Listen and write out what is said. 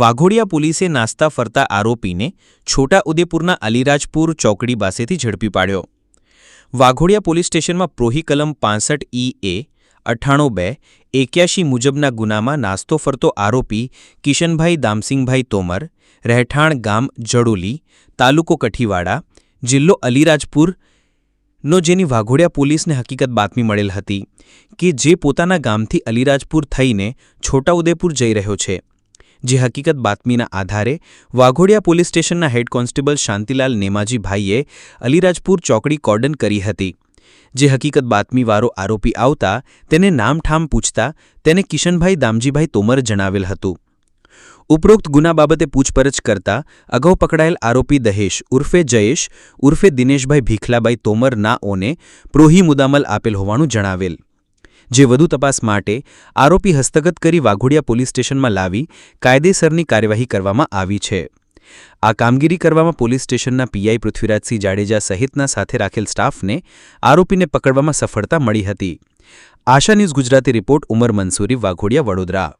વાઘોડિયા પોલીસે નાસ્તા ફરતા આરોપીને છોટાઉદેપુરના અલીરાજપુર ચોકડી પાસેથી ઝડપી પાડ્યો. વાઘોડિયા પોલીસ સ્ટેશનમાં પ્રોહી કલમ પાંસઠ ઈ એ અઠ્ઠાણું બે એક્યાશી મુજબના ગુનામાં નાસ્તો ફરતો આરોપી કિશનભાઈ દામસિંગભાઈ તોમર, રહેઠાણ ગામ જડોલી, તાલુકો કઠીવાડા, જિલ્લો અલીરાજપુર નો જેની વાઘોડિયા પોલીસને હકીકત બાતમી મળેલ હતી કે જે પોતાના ગામથી અલીરાજપુર થઈને છોટાઉદેપુર જઈ રહ્યો છે. જે હકીકત બાતમીના આધારે વાઘોડિયા પોલીસ સ્ટેશનના હેડ કોન્સ્ટેબલ શાંતિલાલ નેમાજીભાઈએ અલીરાજપુર ચોકડી કોર્ડન કરી હતી. જે હકીકત બાતમીવાળો આરોપી આવતા તેને નામઠામ પૂછતા તેને કિશનભાઈ દામજીભાઈ તોમર જણાવેલ હતું. ઉપરોક્ત ગુના બાબતે પૂછપરછ કરતા અગાઉ પકડાયેલ આરોપી દહેશ ઉર્ફે જયેશ, ઉર્ફે દિનેશભાઈ ભીખલાભાઈ તોમર નાઓને પ્રોહી મુદામલ આપેલ હોવાનું જણાવેલ. જે વધુ તપાસ માટે આરોપી હસ્તગત કરી વાઘોડિયા પોલીસ સ્ટેશનમાં લાવી કાયદેસરની કાર્યવાહી કરવામાં આવી છે. આ કામગીરી કરવામાં પોલીસ સ્ટેશનના પીઆઈ પૃથ્વીરાજસિંહ જાડેજા સહિતના સાથે રાખેલ સ્ટાફને આરોપીને પકડવામાં સફળતા મળી હતી. આશા ન્યૂઝ ગુજરાતી રિપોર્ટ, ઉમર મંસૂરી, વાઘોડિયા, વડોદરા.